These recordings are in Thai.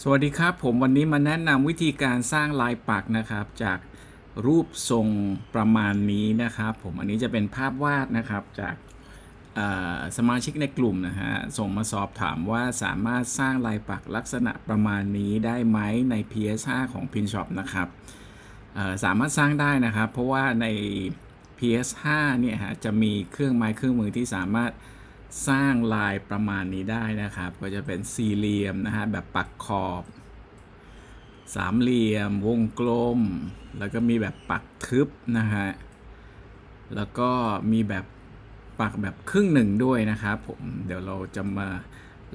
สวัสดีครับผมวันนี้มาแนะนำวิธีการสร้างลายปักนะครับ จากรูปทรงประมาณนี้นะครับ ผมอันนี้จะเป็นภาพวาดนะครับจากสมาชิกในกลุ่มนะฮะส่งมาสอบถามว่าสามารถสร้างลายปักลักษณะประมาณนี้ได้ไหมใน PS5 ของ Pinshop นะครับสามารถสร้างได้นะครับ เพราะว่าใน PS5 เนี่ยฮะจะมีเครื่องไม้เครื่องมือที่สามารถ สร้างลายประมาณนี้ได้นะครับ ก็จะเป็นสี่เหลี่ยมนะฮะแบบปักขอบ สามเหลี่ยม วงกลม แล้วก็มีแบบปักทึบนะฮะแล้วก็มีแบบปักแบบครึ่งหนึ่งด้วยนะครับผมเดี๋ยวเราจะมา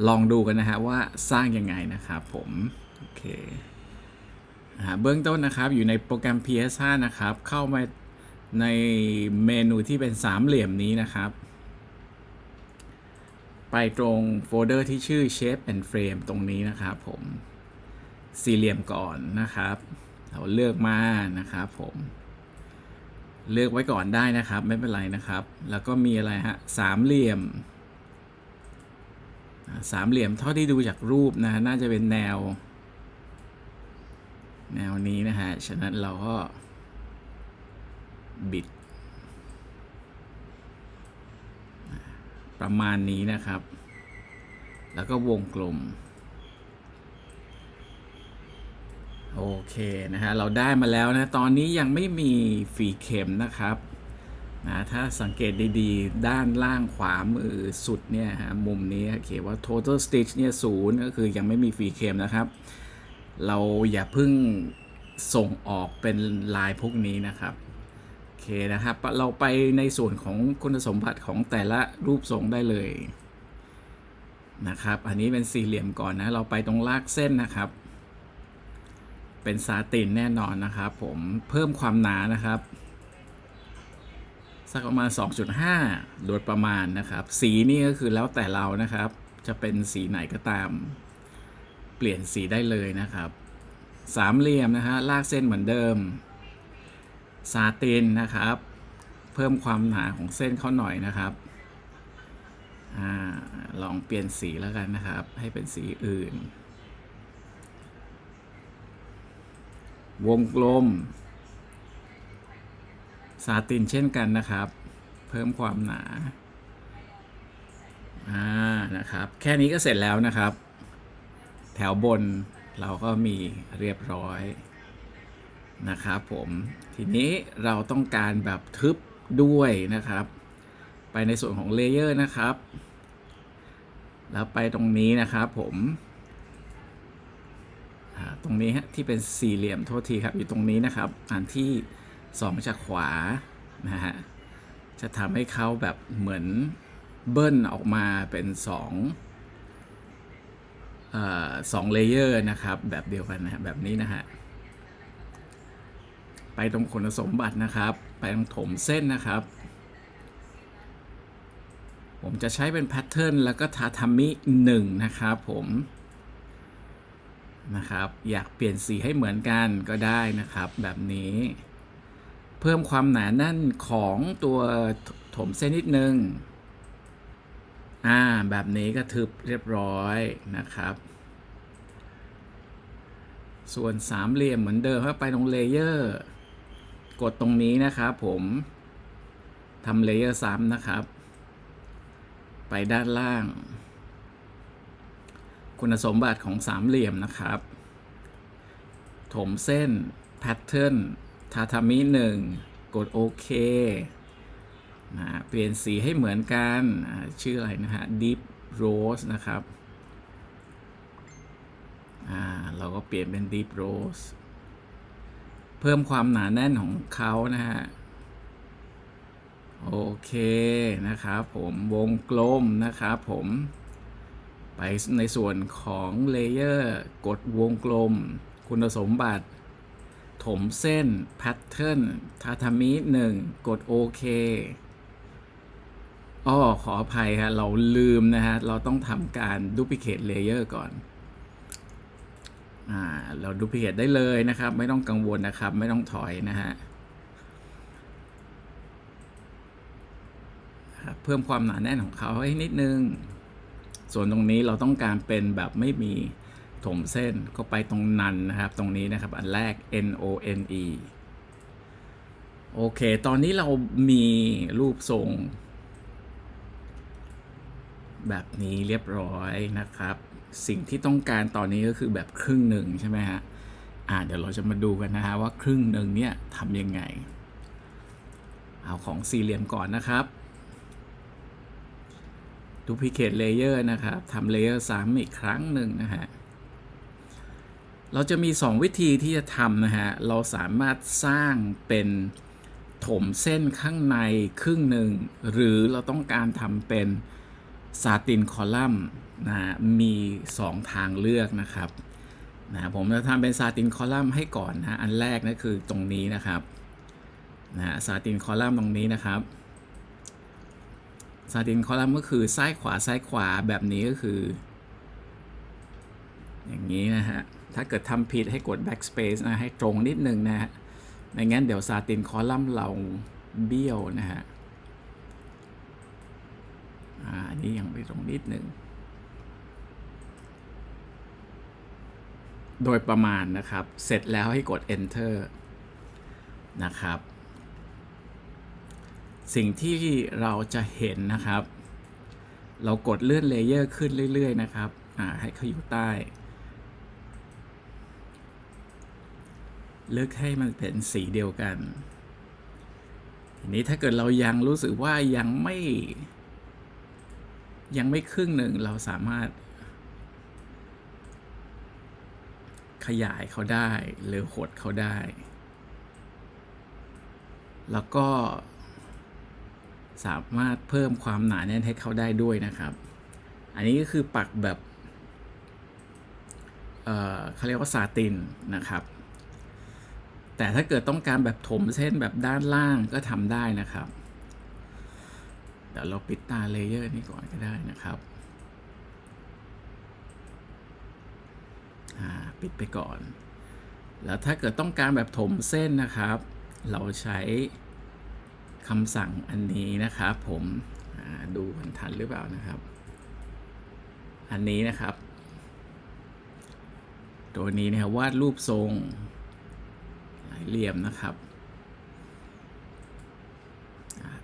ลองดูกันนะฮะว่าสร้างยังไงนะครับผมโอเคอ่าเบื้องต้นนะครับอยู่ในโปรแกรม PS5 นะครับ เข้ามาในเมนูที่เป็นสามเหลี่ยมนี้นะครับ ไปตรงโฟลเดอร์ที่ชื่อ Shape and Frame ตรงนี้นะครับผมสี่เหลี่ยมก่อนนะครับ เราเลือกมานะครับผม เลือกไว้ก่อนได้นะครับ ไม่เป็นไรนะครับ แล้วก็มีอะไรฮะสามเหลี่ยมสามเหลี่ยมเท่าที่ดูจากรูปนะน่าจะเป็นแนว แนวนี้นะฮะ ฉะนั้นเราก็บิด ประมาณนี้นะครับ แล้วก็วงกลม โอเคนะฮะ เราได้มาแล้วนะ ตอนนี้ยังไม่มีฝีเข็มนะครับนะถ้าสังเกตดีๆ ด้านล่างขวามือสุดเนี่ยฮะ มุมนี้เขียนว่า total stitch เนี่ยศูนย์ก็คือยังไม่มีฝีเข็มนะครับ เราอย่าเพิ่งส่งออกเป็นลายพวกนี้นะครับ เคนะครับ เราไปในส่วนของคุณสมบัติของแต่ละรูปทรงได้เลยนะครับ อันนี้เป็นสี่เหลี่ยมก่อนนะ เราไปตรงลากเส้นนะครับ เป็นซาตินแน่นอนนะครับ ผมเพิ่มความหนานะครับ สักประมาณ 2.5 โดยประมาณนะครับ สีนี่ก็คือแล้วแต่เรานะครับ จะเป็นสีไหนก็ตาม เปลี่ยนสีได้เลยนะครับ สามเหลี่ยมนะฮะลากเส้นเหมือนเดิม ซาตินนะครับ เพิ่มความหนาของเส้นเขาหน่อยนะครับอลองเปลี่ยนสีแล้วกันนะครับ ให้เป็นสีอื่น วงกลมซาตินเช่นกันนะครับ เพิ่มความหนาอ่านะครับ แค่นี้ก็เสร็จแล้วนะครับ แถวบนเราก็มีเรียบร้อย นะครับผมทีนี้เราต้องการแบบทึบด้วยนะครับ ไปในส่วนของเลเยอร์นะครับ แล้วไปตรงนี้นะครับผมตรงนี้ฮะที่เป็นสี่เหลี่ยมโทษทีครับอยู่ตรงนี้นะครับ อันที่สองจากขวานะฮะจะทำให้เขาแบบเหมือนเบิ้ลออกมาเป็นสองอสองเลเยอร์นะครับ แบบเดียวกันนะฮะแบบนี้นะฮะ ไปตรงคุณสมบัตินะครับ ไปตรงถมเส้นนะครับ ผมจะใช้เป็นแพทเทิร์นแล้วก็ทาทามิหนึ่งนะครับผมนะครับ อยากเปลี่ยนสีให้เหมือนกันก็ได้นะครับ แบบนี้ เพิ่มความหนาแน่นของตัวถมเส้นนิดนึงอ่าแบบนี้ก็ทึบเรียบร้อยนะครับ ส่วนสามเหลี่ยมเหมือนเดิมครับไปตรงเลเยอร์ กดตรงนี้นะครับผมทำเลเยอร์ซ้ำนะครับ ไปด้านล่าง คุณสมบัติของสามเหลี่ยมนะครับ ถมเส้นแพทเทิร์นทาทามิหนึ่งกดโอเคนะเปลี่ยนสีให้เหมือนกันชื่ออะไรนะฮะ Deep Rose นะครับ อ่า เราก็เปลี่ยนเป็น Deep Rose เพิ่มความหนาแน่นของเขานะฮะ โอเคนะครับผมวงกลมนะครับผม ไปในส่วนของเลเยอร์กดวงกลม คุณสมบัติ ถมเส้นแพทเทิร์นทาทามิหนึ่งกดโอเคอ้อขออภัยฮะเราลืมนะฮะ เราต้องทำการดูพิเคทเลเยอร์ก่อน เราดูพิเคทได้เลยนะครับ ไม่ต้องกังวลนะครับ ไม่ต้องถอยนะฮะเพิ่มความหนาแน่นของเขาให้นิดนึง ส่วนตรงนี้เราต้องการเป็นแบบไม่มีถมเส้นก็ไปตรงนันนะครับ ตรงนี้นะครับ อันแรก N O N E โอเค ตอนนี้เรามีรูปทรง แบบนี้เรียบร้อยนะครับ สิ่งที่ต้องการตอนนี้ก็คือแบบครึ่งหนึ่งใช่ไหมฮะอ่าเดี๋ยวเราจะมาดูกันนะฮะว่าครึ่งหนึ่งเนี่ยทำยังไง เอาของสี่เหลี่ยมก่อนนะครับ duplicate layer นะครับทำ layer ซ้ำอีกครั้งหนึ่งนะฮะเราจะมี 2 วิธีที่จะทำนะฮะ เราสามารถสร้างเป็นถมเส้นข้างในครึ่งหนึ่ง หรือเราต้องการทำเป็น ซาตินคอลัมน์นะมี 2 ทางเลือกนะครับนะผมจะทำเป็นซาตินคอลัมน์ให้ก่อนนะอันแรกนะคือตรงนี้นะครับนะซาตินคอลัมน์ตรงนี้นะครับซาตินคอลัมน์ก็คือซ้ายขวาซ้ายขวาแบบนี้ก็คือ อย่างนี้นะฮะถ้าเกิดทำผิดให้กด backspace นะให้ตรงนิดนึงนะฮะไม่งั้นเดี๋ยวซาตินคอลัมน์เราเบี้ยวนะฮะ อ่าอันนี้ยังไปตรงนิดหนึ่ง โดยประมาณนะครับ เสร็จแล้วให้กด enter นะครับ สิ่งที่เราจะเห็นนะครับ เรากดเลื่อนเลเยอร์ขึ้นเรื่อย ๆ นะครับให้เขาอยู่ใต้ เลือกให้มันเป็นสีเดียวกันทีนี้ถ้าเกิดเรายังรู้สึกว่ายังไม่ ยังไม่ครึ่งหนึ่งเราสามารถ ขยายเขาได้ หรือหดเขาได้ แล้วก็สามารถเพิ่มความหนาแน่นให้เขาได้ด้วยนะครับ อันนี้ก็คือปักแบบเอ่อเขาเรียกว่าซาตินนะครับ แต่ถ้าเกิดต้องการแบบถมเส้นแบบด้านล่างก็ทำได้นะครับ เดี๋ยวเราปิดตาเลเยอร์นี้ก่อนก็ได้นะครับปิดไปก่อน แล้วถ้าเกิดต้องการแบบถมเส้นนะครับ เราใช้คำสั่งอันนี้นะครับผมดูกันทันหรือเปล่านะครับ อันนี้นะครับ ตัวนี้นะครับวาดรูปทรงหลายเหลี่ยมนะครับ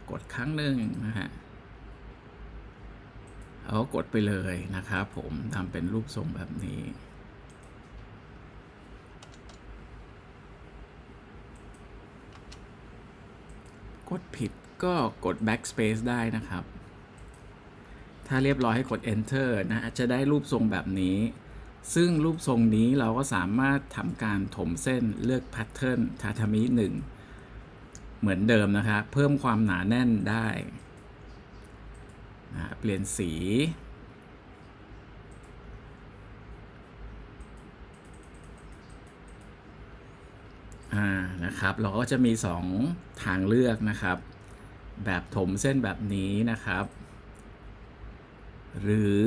กดครั้งหนึ่งนะฮะ เอากดไปเลยนะครับผมทำเป็นรูปทรงแบบนี้กดผิดก็กด backspace ได้นะครับ ถ้าเรียบร้อยให้กด enter นะจะได้รูปทรงแบบนี้ ซึ่งรูปทรงนี้เราก็สามารถทำการถมเส้นเลือก pattern ทาทามิหนึ่งเหมือนเดิมนะคะเพิ่มความหนาแน่นได้ นะเปลี่ยนสี อ่า นะครับ เราก็จะมี 2 ทางเลือกนะครับ แบบถมเส้นแบบนี้นะครับ หรือ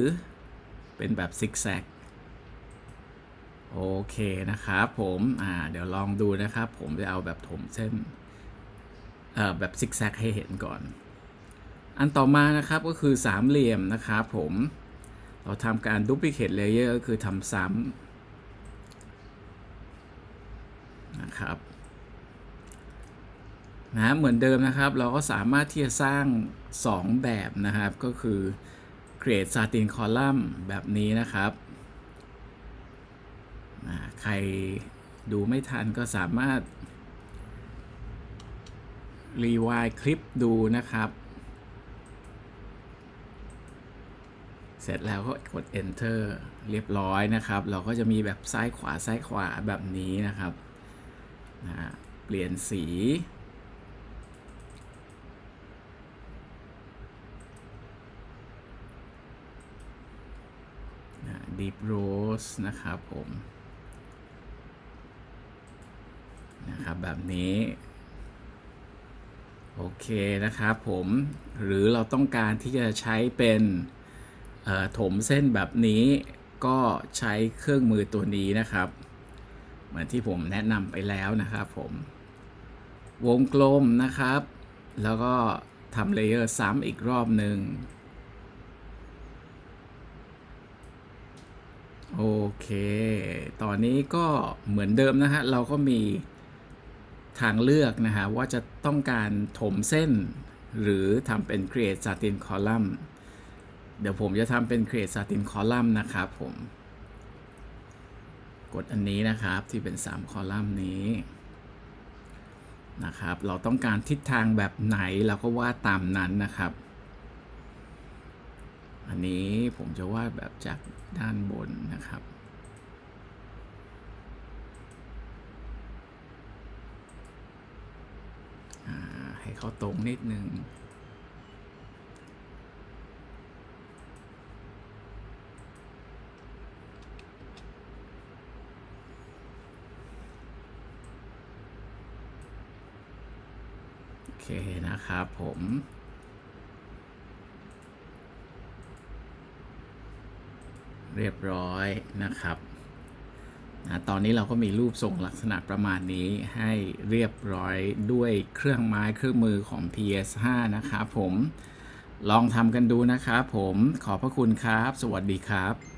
เป็นแบบซิกแซกโอเคนะครับผมอ่าเดี๋ยวลองดูนะครับ ผมจะเอาแบบถมเส้นเอ่อแบบซิกแซกให้เห็นก่อน อันต่อมานะครับก็คือสามเหลี่ยมนะครับผมเราทำการ duplicate layer ก็คือทำซ้ำนะครับนะเหมือนเดิมนะครับ เราก็สามารถที่จะสร้าง 2 แบบนะครับ ก็คือ create satin column แบบนี้นะครับนะใครดูไม่ทันก็สามารถรีวายคลิปดูนะครับ เสร็จแล้วก็กด enter เรียบร้อยนะครับ เราก็จะมีแบบซ้ายขวาซ้ายขวาแบบนี้นะครับนะเปลี่ยนสี Deep Rose นะครับผมนะครับแบบนี้ โอเคนะครับผมหรือเราต้องการที่จะใช้เป็น ถมเส้นแบบนี้ก็ใช้เครื่องมือตัวนี้นะครับ เหมือนที่ผมแนะนำไปแล้วนะครับผม วงกลมนะครับ แล้วก็ทำเลเยอร์ซ้ำอีกรอบหนึ่งโอเค ตอนนี้ก็เหมือนเดิมนะฮะ เราก็มีทางเลือกนะฮะ ว่าจะต้องการถมเส้น หรือทำเป็น create satin column เดี๋ยวผมจะทำเป็น create satin column นะครับผม กดอันนี้นะครับที่เป็น 3 คอลัมน์นี้นะครับ เราต้องการทิศทางแบบไหนเราก็วาดตามนั้นนะครับ อันนี้ผมจะวาดแบบจากด้านบนนะครับให้เขาตรงนิดนึง เคนะครับผมเรียบร้อยนะครับนะตอนนี้เราก็มีรูปทรงลักษณะประมาณนี้ให้เรียบร้อยด้วยเครื่องไม้เครื่องมือของ PS5 นะครับผม ลองทำกันดูนะครับผม ขอบพระคุณครับ สวัสดีครับ